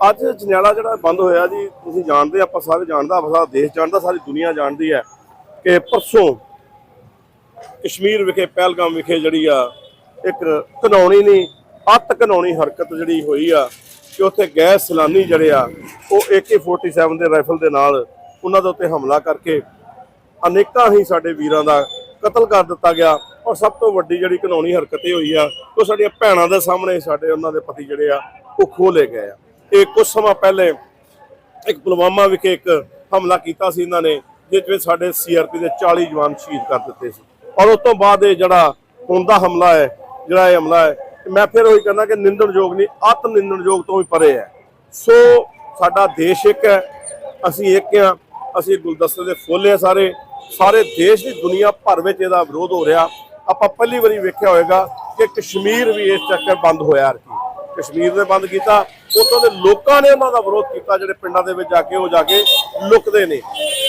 ਅੱਜ ਜਨਿਆਲਾ ਜਿਹੜਾ ਬੰਦ ਹੋਇਆ ਜੀ, ਤੁਸੀਂ ਜਾਣਦੇ ਆਪਾਂ ਸਾਰੇ ਜਾਣਦਾ ਆਪਾਂ ਸਾਰਾ ਦੇਸ਼ ਜਾਣਦਾ, ਸਾਰੀ ਦੁਨੀਆ ਜਾਣਦੀ ਹੈ ਕਿ ਪਰਸੋਂ ਕਸ਼ਮੀਰ ਵਿਖੇ, ਪਹਿਲਗਾਮ ਵਿਖੇ ਜਿਹੜੀ ਆ, ਇੱਕ ਘਨੌਣੀ ਨਹੀਂ, ਅੱਤ ਘਨੌਣੀ ਹਰਕਤ ਜਿਹੜੀ ਹੋਈ ਆ ਕਿ ਉੱਥੇ ਗੈਸ ਸਲਾਨੀ ਜਿਹੜੇ ਆ, ਉਹ AK47 ਦੇ ਰਾਈਫਲ ਦੇ ਨਾਲ ਉਹਨਾਂ ਦੇ ਉੱਤੇ ਹਮਲਾ ਕਰਕੇ ਅਨੇਕਾਂ ਹੀ ਸਾਡੇ ਵੀਰਾਂ ਦਾ ਕਤਲ ਕਰ ਦਿੱਤਾ ਗਿਆ ਔਰ ਸਭ ਤੋਂ ਵੱਡੀ ਜਿਹੜੀ ਕਾਨੂੰਨੀ ਹਰਕਤ ਇਹ ਹੋਈ ਆ, ਉਹ ਸਾਡੀਆਂ ਭੈਣਾਂ ਦੇ ਸਾਹਮਣੇ ਸਾਡੇ ਉਹਨਾਂ ਦੇ ਪਤੀ ਜਿਹੜੇ ਆ, ਉਹ ਖੋਲੇ ਗਏ ਆ। ਇਹ ਕੁਝ ਸਮਾਂ ਪਹਿਲੇ ਇੱਕ ਪੁਲਵਾਮਾ ਵਿਖੇ ਇੱਕ ਹਮਲਾ ਕੀਤਾ ਸੀ ਇਹਨਾਂ ਨੇ, ਜਿਸ ਵਿੱਚ ਸਾਡੇ ਸੀਆਰਪੀ ਦੇ 40 ਜਵਾਨ ਸ਼ਹੀਦ ਕਰ ਦਿੱਤੇ ਸੀ। ਔਰ ਉਸ ਤੋਂ ਬਾਅਦ ਇਹ ਜਿਹੜਾ ਹੁਣ ਦਾ ਹਮਲਾ ਹੈ, ਜਿਹੜਾ ਇਹ ਹਮਲਾ ਹੈ, ਮੈਂ ਫਿਰ ਉਹੀ ਕਹਿੰਦਾ ਕਿ ਨਿੰਦਣਯੋਗ ਨਹੀਂ ਅਤ ਨਿੰਦਣਯੋਗ ਤੋਂ ਵੀ ਪਰੇ ਹੈ। ਸੋ ਸਾਡਾ ਦੇਸ਼ ਇੱਕ ਹੈ, ਅਸੀਂ ਇੱਕ ਹਾਂ, ਅਸੀਂ ਗੁਲਦਸਤੇ ਦੇ ਫੁੱਲ ਹਾਂ ਸਾਰੇ। ਸਾਰੇ ਦੇਸ਼ ਦੀ ਦੁਨੀਆ ਭਰ ਵਿੱਚ ਇਹਦਾ ਵਿਰੋਧ ਹੋ ਰਿਹਾ। ਆਪਾਂ ਪਹਿਲੀ ਵਾਰੀ ਵੇਖਿਆ ਹੋਵੇਗਾ ਕਿ ਕਸ਼ਮੀਰ ਵੀ ਇਸ ਚੱਕਰ ਬੰਦ ਹੋਇਆ ਰਕੀ ਕਸ਼ਮੀਰ ਨੇ ਬੰਦ ਕੀਤਾ ਉੱਥੋਂ ਦੇ ਲੋਕਾਂ ਨੇ ਉਹਨਾਂ ਦਾ ਵਿਰੋਧ ਕੀਤਾ, ਜਿਹੜੇ ਪਿੰਡਾਂ ਦੇ ਵਿੱਚ ਜਾ ਕੇ ਉਹ ਜਾ ਕੇ ਲੁਕਦੇ ਨੇ।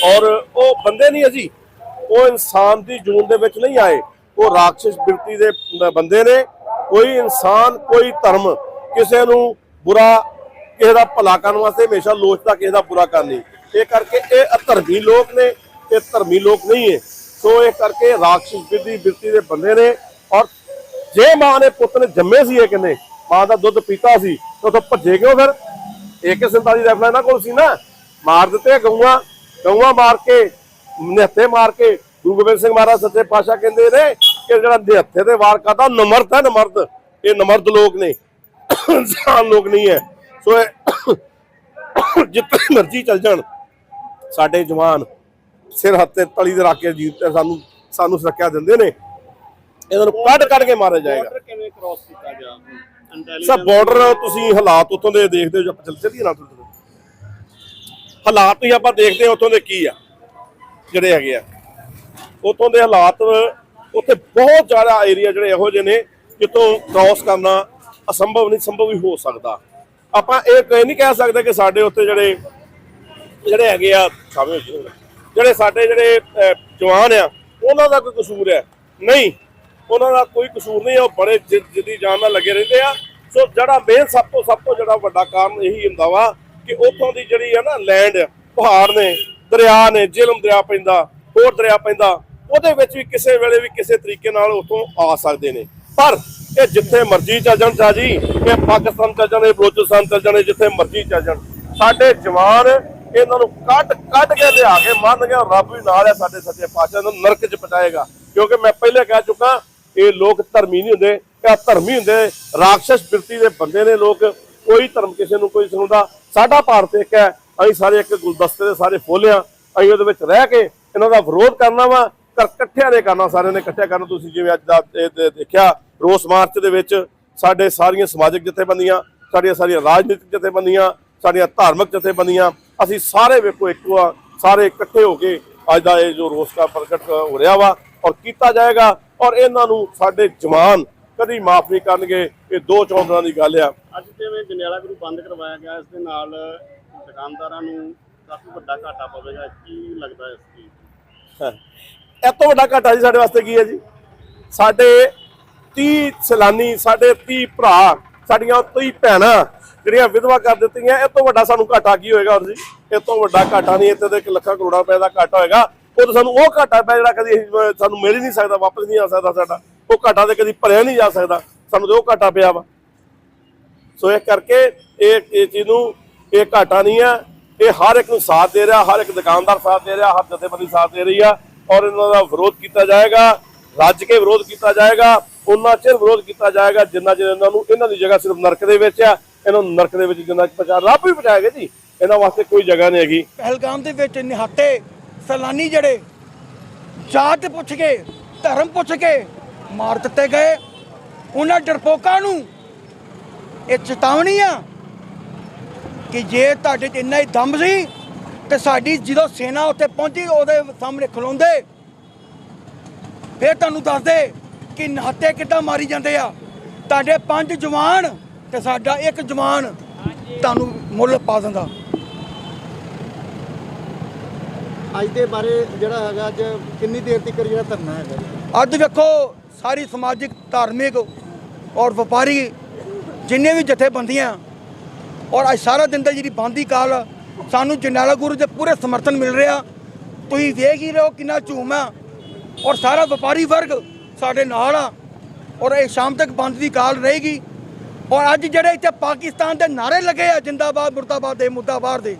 ਔਰ ਉਹ ਬੰਦੇ ਨਹੀਂ ਅਸੀਂ। ਉਹ ਇਨਸਾਨ ਦੀ ਜੂਨ ਦੇ ਵਿੱਚ ਨਹੀਂ ਆਏ। ਉਹ ਰਾਖਸ਼ ਬਿਰਤੀ ਦੇ ਬੰਦੇ ਨੇ। ਕੋਈ ਇਨਸਾਨ, ਕੋਈ ਧਰਮ ਕਿਸੇ ਨੂੰ ਬੁਰਾ, ਕਿਸੇ ਦਾ ਭਲਾ ਕਰਨ ਵਾਸਤੇ ਹਮੇਸ਼ਾ ਲੋਚਦਾ ਕਿਸੇ ਦਾ ਬੁਰਾ ਕਰਨੀ ਇਹ ਕਰਕੇ ਇਹ ਅਧਰਮੀ ਲੋਕ ਨੇ, ਇਹ ਧਰਮੀ ਲੋਕ ਨਹੀਂ ਹੈ। ਸੋ ਇਹ ਕਰਕੇ ਰਾਖਸ਼ ਬਿਰਤੀ ਬਿਰਤੀ ਦੇ ਬੰਦੇ ਨੇ। ਔਰ ਜੇ ਮਾਂ ਨੇ ਪੁੱਤ ਨੇ ਜੰਮੇ ਸੀ ਇਹ ਕਿੰਨੇ? ਮਾਂ ਦਾ ਦੁੱਧ ਪੀਤਾ ਸੀ। ਉੱਥੋਂ ਭੱਜੇ ਕਿਉਂ ਫਿਰ? AK47 ਰਾਈਫਲ ਇਹਨਾਂ ਕੋਲ ਸੀ ਨਾ। ਮਾਰ ਦਿੱਤੇ ਗਊਆਂ ਗਊਆਂ ਮਾਰ ਕੇ, ਨਿਹੱਥੇ ਮਾਰ ਕੇ। ਗੁਰੂ ਗੋਬਿੰਦ ਸਿੰਘ ਮਹਾਰਾਜ ਸੱਚੇ ਪਾਤਸ਼ਾਹ ਕਹਿੰਦੇ ਨੇ ਕਿ ਜਿਹੜਾ ਨਿਹੱਥੇ ਤੇ ਵਾਰ ਕਰਦਾ ਨਮਰਦ ਹੈ ਨਮਰਦ ਇਹ ਨਮਰਦ ਲੋਕ ਨੇ। ਇਨਸਾਨ ਲੋਕ ਨਹੀਂ ਹੈ। ਸੋ ਜਿੱਥੇ ਮਰਜ਼ੀ ਚੱਲ ਜਾਣ। ਸਾਡੇ ਜਵਾਨ ਸਿਰ ਹੱਥੇ ਤਲੀ ਦੇ ਰੱਖ ਕੇ ਜੀਤ ਸਾਨੂੰ ਸਾਨੂੰ ਸੁਰੱਖਿਆ ਦਿੰਦੇ ਨੇ। ਇਹਨਾਂ ਨੂੰ ਕੱਢ ਕੱਢ ਕੇ ਮਾਰਿਆ ਜਾਏਗਾ। ਕਿਵੇਂ ਕ੍ਰਾਸ ਕੀਤਾ ਗਿਆ? ਸਰ ਬਾਰਡਰ ਤੁਸੀਂ ਹਾਲਾਤ ਉਤੋਂ ਦੇ ਦੇਖਦੇ ਹੋ ਜੇ ਆਪਾਂ ਚੱਲ ਚੱਲੀਏ ਨਾ ਤੁਸੀਂ। ਹਾਲਾਤ ਹੀ ਆਪਾਂ ਦੇਖਦੇ ਹਾਂ ਉਤੋਂ ਦੇ ਕੀ ਆ ਜਿਹੜੇ ਹੈਗੇ ਆ। ਉਤੋਂ ਦੇ ਹਾਲਾਤ ਉੱਥੇ ਬਹੁਤ ਜ਼ਿਆਦਾ ਏਰੀਆ ਜਿਹੜੇ ਇਹੋ ਜਿਹੇ ਨੇ ਜਿੱਥੋਂ ਕ੍ਰਾਸ ਕਰਨਾ ਅਸੰਭਵ ਨਹੀਂ ਸੰਭਵ ਹੀ ਹੋ ਸਕਦਾ। ਆਪਾਂ ਇਹ ਕਹਿ ਨਹੀਂ ਕਹਿ ਸਕਦੇ ਕਿ ਸਾਡੇ ਉੱਤੇ ਜਿਹੜੇ ਜਿਹੜੇ ਹੈਗੇ ਆ ਸ਼ਾਮੇ ਜਿਹੜੇ ਸਾਡੇ ਜਿਹੜੇ ਅਹ, ਜਵਾਨ ਆ ਉਹਨਾਂ ਦਾ ਕੋਈ ਕਸੂਰ ਹੈ। ਨਹੀਂ ਉਹਨਾਂ ਦਾ ਕੋਈ ਕਸੂਰ ਨਹੀਂ, ਉਹ ਬੜੇ ਜਿ- ਜਿੱਦੀ ਜਾਨ ਨਾਲ ਲੱਗੇ ਰਹਿੰਦੇ ਆ। ਸੋ ਜਿਹੜਾ ਮੇਨ ਸਭ ਤੋਂ ਸਭ ਤੋਂ ਜਿਹੜਾ ਵੱਡਾ ਕਾਰਨ ਇਹੀ ਹੁੰਦਾ ਵਾ ਕਿ ਉੱਥੋਂ ਦੀ ਜਿਹੜੀ ਆ ਨਾ ਲੈਂਡ ਪਹਾੜ ਨੇ, ਦਰਿਆ ਨੇ ਜੇਲਮ ਦਰਿਆ ਪੈਂਦਾ, ਹੋਰ ਦਰਿਆ ਪੈਂਦਾ, ਉਹਦੇ ਵਿੱਚ ਵੀ ਕਿਸੇ ਵੇਲੇ ਵੀ ਕਿਸੇ ਤਰੀਕੇ ਨਾਲ ਉੱਥੋਂ ਆ ਸਕਦੇ ਨੇ। ਪਰ ਇਹ ਜਿੱਥੇ ਮਰਜ਼ੀ ਚੱਲ ਜਾਣ ਚਾਜੀ ਇਹ ਪਾਕਿਸਤਾਨ ਚੱਲ ਜਾਣ, ਇਹ ਬਲੋਚਿਸਤਾਨ ਚੱਲ ਜਾਣ ਜਿੱਥੇ ਮਰਜ਼ੀ ਚੱਲ ਜਾਣ। ਸਾਡੇ ਜਵਾਨ ਇਹਨਾਂ ਨੂੰ ਕੱਢ ਕੱਢ ਕੇ ਲਿਆ ਕੇ ਮੰਨ ਗਿਆ, ਰੱਬ ਵੀ ਨਾਲ ਹੈ ਸਾਡੇ ਸੱਚੇ ਪਾਤਸ਼ਾਹ ਨੂੰ ਨਰਕ ਚ ਪਟਾਏਗਾ ਕਿਉਂਕਿ ਮੈਂ ਪਹਿਲੇ ਕਹਿ ਚੁੱਕਾ ਇਹ ਲੋਕ ਧਰਮੀ ਨਹੀਂ ਹੁੰਦੇ, ਇਹ ਧਰਮੀ ਹੁੰਦੇ। ਰਾਖਸ਼ ਬਿਰਤੀ ਦੇ ਬੰਦੇ ਨੇ ਲੋਕ, ਕੋਈ ਧਰਮ ਕਿਸੇ ਨੂੰ ਕੋਈ ਸੁਣਦਾ। ਸਾਡਾ ਭਾਰਤ ਇੱਕ ਹੈ, ਅਸੀਂ ਸਾਰੇ ਇੱਕ ਗੁਲਦਸਤੇ ਦੇ ਸਾਰੇ ਫੁੱਲ ਆ ਅਸੀਂ ਉਹਦੇ ਵਿੱਚ ਰਹਿ ਕੇ ਇਹਨਾਂ ਦਾ ਵਿਰੋਧ ਕਰਨਾ ਵਾ। ਕਰ ਇਕੱਠਿਆਂ ਨੇ ਕਰਨਾ, ਸਾਰਿਆਂ ਨੇ ਇਕੱਠਿਆਂ ਕਰਨਾ। ਤੁਸੀਂ ਜਿਵੇਂ ਅੱਜ ਦਾ ਇਹ ਦੇਖਿਆ, ਰੋਸ ਮਾਰਚ ਦੇ ਵਿੱਚ ਸਾਡੇ ਸਾਰੀਆਂ ਸਮਾਜਿਕ ਜਥੇਬੰਦੀਆਂ, ਸਾਡੀਆਂ ਸਾਰੀਆਂ ਰਾਜਨੀਤਿਕ ਜਥੇਬੰਦੀਆਂ, ਸਾਡੀਆਂ ਧਾਰਮਿਕ ਜਥੇਬੰਦੀਆਂ, ਅਸੀਂ ਸਾਰੇ ਵੇਖੋ ਇੱਕੋ ਆ, ਸਾਰੇ ਇਕੱਠੇ ਹੋ ਕੇ ਅੱਜ ਦਾ ਇਹ ਜੋ ਰੋਸ ਦਾ ਪ੍ਰਗਟ ਹੋ ਰਿਹਾ ਵਾ ਔਰ ਕੀਤਾ ਜਾਏਗਾ। ਔਰ ਇਹਨਾਂ ਨੂੰ ਸਾਡੇ ਜਵਾਨ ਕਦੀ ਮਾਫ ਨਹੀਂ ਕਰਨਗੇ। ਇਹ ਦੋ ਚੌਂਦਰਾਂ ਦੀ ਗੱਲ ਆ। ਅੱਜ ਜਿਵੇਂ ਜਨਿਆਲਾ ਗੁਰੂ ਬੰਦ ਕਰਵਾਇਆ ਗਿਆ ਇਸ ਦੇ ਨਾਲ ਦੁਕਾਨਦਾਰਾਂ ਨੂੰ ਕਾਫੀ ਵੱਡਾ ਘਾਟਾ ਪਵੇਗਾ ਕੀ ਲੱਗਦਾ ਇਸ ਚੀਜ਼। ਇਹ ਤੋਂ ਵੱਡਾ ਘਾਟਾ ਜੀ ਸਾਡੇ ਵਾਸਤੇ ਕੀ ਹੈ ਜੀ? ਸਾਡੇ 30 ਸੈਲਾਨੀ ਸਾਡੇ 30 ਭਰਾ ਸਾਡੀਆਂ 30 ਭੈਣਾਂ ਜਿਹੜੀਆਂ ਵਿਧਵਾ ਕਰ ਦਿੱਤੀਆਂ ਇਹ ਤੋਂ ਵੱਡਾ ਸਾਨੂੰ ਘਾਟਾ ਕੀ ਹੋਏਗਾ ਹੋਰ ਜੀ? ਇਹ ਤੋਂ ਵੱਡਾ ਘਾਟਾ ਨਹੀਂ ਇੱਥੇ ਤੇ ਇੱਕ ਲੱਖਾਂ ਕਰੋੜਾਂ ਰੁਪਏ ਦਾ ਘਾਟਾ ਹੋਏਗਾ। ਉਹ ਸਾਨੂੰ ਉਹ ਘਾਟਾ ਪਿਆ ਜਿਹੜਾ ਕਦੀ ਅਸੀਂ- ਸਾਨੂੰ ਮਿਲ ਹੀ ਨਹੀਂ ਸਕਦਾ, ਵਾਪਸ ਨਹੀਂ ਆ ਸਕਦਾ ਸਾਡਾ। ਉਹ ਘਾਟਾ ਤੇ ਕਦੀ ਭਰਿਆ ਨਹੀਂ ਜਾ ਸਕਦਾ। ਸਾਨੂੰ ਤੇ ਉਹ ਘਾਟਾ ਪਿਆ ਵਾ। ਸੋ ਇਹ ਕਰਕੇ ਇਹ ਇਹ ਚੀਜ਼ ਨੂੰ, ਇਹ ਘਾਟਾ ਨਹੀਂ ਹੈ ਇਹ ਹਰ ਇੱਕ ਨੂੰ ਸਾਥ ਦੇ ਰਿਹਾ, ਹਰ ਇੱਕ ਦੁਕਾਨਦਾਰ ਸਾਥ ਦੇ ਰਿਹਾ, ਹਰ ਜਥੇਬੰਦੀ ਸਾਥ ਦੇ ਰਹੀ ਆ। ਔਰ ਇਹਨਾਂ ਦਾ ਵਿਰੋਧ ਕੀਤਾ ਜਾਏਗਾ, ਰੱਜ ਕੇ ਵਿਰੋਧ ਕੀਤਾ ਜਾਏਗਾ, ਉਹਨਾਂ ਚਿਰ ਵਿਰੋਧ ਕੀਤਾ ਜਾਏਗਾ, ਜਿੰਨਾ ਚਿਰ ਇਹਨਾਂ ਨੂੰ, ਇਹਨਾਂ ਦੀ ਜਗ੍ਹਾ ਸਿਰਫ ਨਰਕ ਦੇ ਵਿੱਚ ਆ, ਇਹਨਾਂ ਨੂੰ ਨਰਕ ਦੇ ਵਿੱਚ ਜਿੰਨਾ ਚਿਰ ਪਹੁੰਚਾ ਰੱਬ ਵੀ ਪਹੁੰਚਾਏਗਾ ਜੀ। ਇਹਨਾਂ ਵਾਸਤੇ ਕੋਈ ਜਗ੍ਹਾ ਨਹੀਂ ਹੈਗੀ। ਪਹਿਲਗਾਮ ਦੇ ਵਿੱਚ ਨਿਹੱਤੇ ਸੈਲਾਨੀ ਜਿਹੜੇ ਜਾਤ ਪੁੱਛ ਕੇ, ਧਰਮ ਪੁੱਛ ਕੇ ਮਾਰ ਦਿੱਤੇ ਗਏ। ਉਹਨਾਂ ਡਰਪੋਕਾਂ ਨੂੰ ਇਹ ਚੇਤਾਵਨੀ ਆ ਕਿ ਜੇ ਤੁਹਾਡੇ 'ਚ ਇੰਨਾ ਹੀ ਦਮ ਸੀ ਤੇ ਸਾਡੀ ਜਦੋਂ ਸੈਨਾ ਉੱਥੇ ਪਹੁੰਚੀ, ਉਹਦੇ ਸਾਹਮਣੇ ਖਲੋਂਦੇ। ਫਿਰ ਤੁਹਾਨੂੰ ਦੱਸਦੇ ਕਿ ਨਿਹੱਤੇ ਕਿੱਦਾਂ ਮਾਰੀ ਜਾਂਦੇ ਆ। ਤੁਹਾਡੇ ਪੰਜ ਜਵਾਨ ਤੇ ਸਾਡਾ ਇੱਕ ਜਵਾਨ ਤੁਹਾਨੂੰ ਮੁੱਲ ਪਾ ਦਿੰਦਾ। ਅੱਜ ਦੇ ਬਾਰੇ ਜਿਹੜਾ ਹੈਗਾ ਅੱਜ ਕਿੰਨੀ ਦੇਰ ਤੱਕ ਜਿਹੜਾ ਧਰਨਾ ਹੈਗਾ ਅੱਜ ਵੇਖੋ ਸਾਰੀ ਸਮਾਜਿਕ ਧਾਰਮਿਕ ਔਰ ਵਪਾਰੀ ਜਿੰਨੇ ਵੀ ਜਥੇਬੰਦੀਆਂ ਔਰ ਅੱਜ ਸਾਰਾ ਦਿਨ ਦਾ ਜਿਹੜੀ ਬੰਦ ਦੀ ਕਾਲ ਆ, ਸਾਨੂੰ ਜਨਾਲਾ ਗੁਰੂ ਦੇ ਪੂਰੇ ਸਮਰਥਨ ਮਿਲ ਰਿਹਾ। ਤੁਸੀਂ ਵੇਖ ਹੀ ਰਹੋ ਕਿੰਨਾ ਝੂਮ ਆ। ਔਰ ਸਾਰਾ ਵਪਾਰੀ ਵਰਗ ਸਾਡੇ ਨਾਲ ਆ। ਔਰ ਇਹ ਸ਼ਾਮ ਤੱਕ ਬੰਦ ਦੀ ਕਾਲ ਰਹੇਗੀ। ਔਰ ਅੱਜ ਜਿਹੜੇ ਇੱਥੇ ਪਾਕਿਸਤਾਨ ਦੇ ਨਾਰੇ ਲੱਗੇ ਆ ਜਿੰਦਾਬਾਦ ਮੁਰਦਾਬਾਦ ਦੇ ਮੁਰਦਾਬਾਦ ਦੇ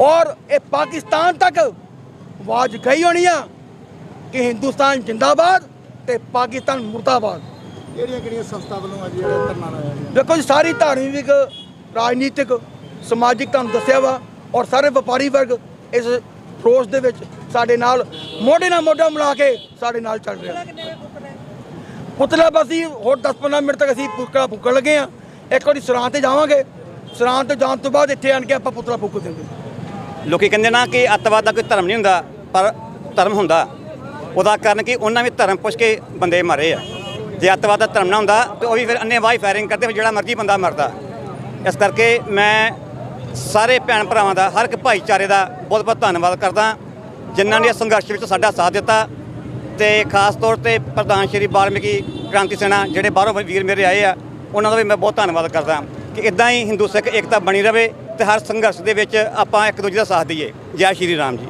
ਔਰ ਇਹ ਪਾਕਿਸਤਾਨ ਤੱਕ ਆਵਾਜ਼ ਗਈ ਹੋਣੀ ਆ ਕਿ ਹਿੰਦੁਸਤਾਨ ਜਿੰਦਾਬਾਦ ਤੇ ਪਾਕਿਸਤਾਨ ਮੁਰਦਾਬਾਦ। ਕਿਹੜੀਆਂ ਕਿਹੜੀਆਂ ਸੰਸਥਾ ਵੱਲੋਂ ਅੱਜ ਜਿਹੜਾ ਧਰਨਾ ਲਾਇਆ ਗਿਆ? ਦੇਖੋ ਜੀ ਸਾਰੀ ਧਾਰਮਿਕ ਰਾਜਨੀਤਿਕ ਸਮਾਜਿਕ ਤੁਹਾਨੂੰ ਦੱਸਿਆ ਵਾ ਔਰ ਸਾਰੇ ਵਪਾਰੀ ਵਰਗ ਇਸ ਰੋਸ ਦੇ ਵਿੱਚ ਸਾਡੇ ਨਾਲ ਮੋਢੇ ਨਾਲ ਮੋਢਾ ਮਿਲਾ ਕੇ ਸਾਡੇ ਨਾਲ ਚੱਲ ਰਿਹਾ। ਪੁਤਲਾ ਬਸ ਹੀ ਹੋਰ 10-15 ਮਿੰਟ ਤੱਕ ਅਸੀਂ ਪੁਤਲਾ ਫੂਕਣ ਲੱਗੇ ਆ। ਇੱਕ ਵਾਰੀ ਸਰਾਂ ਤੇ ਜਾਵਾਂਗੇ। ਸਰਾਂ ਤੇ ਜਾਣ ਤੋਂ ਬਾਅਦ ਇੱਥੇ ਆਣ ਕੇ ਆਪਾਂ ਪੁਤਲਾ ਫੂਕ ਦਿੰਦੇ। ਲੋਕੀ ਕਹਿੰਦੇ ਨਾ ਕਿ ਅੱਤਵਾਦ ਦਾ ਕੋਈ ਧਰਮ ਨਹੀਂ ਹੁੰਦਾ, ਪਰ ਧਰਮ ਹੁੰਦਾ। ਉਹਦਾ ਕਾਰਨ ਕਿ ਉਹਨਾਂ ਵੀ ਧਰਮ ਪੁੱਛ ਕੇ ਬੰਦੇ ਮਾਰੇ ਆ। ਜੇ ਅੱਤਵਾਦ ਦਾ ਧਰਮ ਨਾ ਹੁੰਦਾ, ਤੇ ਉਹ ਵੀ ਫਿਰ ਅੰਨੇ ਵਾਈ ਫਾਇਰਿੰਗ ਕਰਦੇ, ਫਿਰ ਜਿਹੜਾ ਮਰਜ਼ੀ ਬੰਦਾ ਮਰਦਾ। ਇਸ ਕਰਕੇ ਮੈਂ ਸਾਰੇ ਭੈਣ ਭਰਾਵਾਂ ਦਾ, ਹਰ ਇੱਕ ਭਾਈਚਾਰੇ ਦਾ ਬਹੁਤ ਬਹੁਤ ਧੰਨਵਾਦ ਕਰਦਾ, ਜਿਨ੍ਹਾਂ ਨੇ ਇਸ ਸੰਘਰਸ਼ ਵਿੱਚ ਸਾਡਾ ਸਾਥ ਦਿੱਤਾ। ਤੇ ਖਾਸ ਤੌਰ ਤੇ ਪ੍ਰਧਾਨ ਸ਼੍ਰੀ ਵਾਲਮੀਕੀ ਕ੍ਰਾਂਤੀ ਸੈਨਾ, ਜਿਹੜੇ ਬਾਹਰੋਂ ਵੀਰ ਮੇਰੇ ਆਏ ਆ, ਉਹਨਾਂ ਦਾ ਵੀ ਮੈਂ ਬਹੁਤ ਧੰਨਵਾਦ ਕਰਦਾ ਕਿ ਇਦਾਂ ਹੀ ਹਿੰਦੂ ਸਿੱਖ ਏਕਤਾ ਬਣੀ ਰਵੇ ਤੇ ਹਰ ਸੰਘਰਸ਼ ਦੇ ਵਿੱਚ ਆਪਾਂ ਇੱਕ ਦੂਜੇ ਦਾ ਸਾਥ ਦਈਏ। ਜੈ ਸ਼੍ਰੀ ਰਾਮ ਜੀ।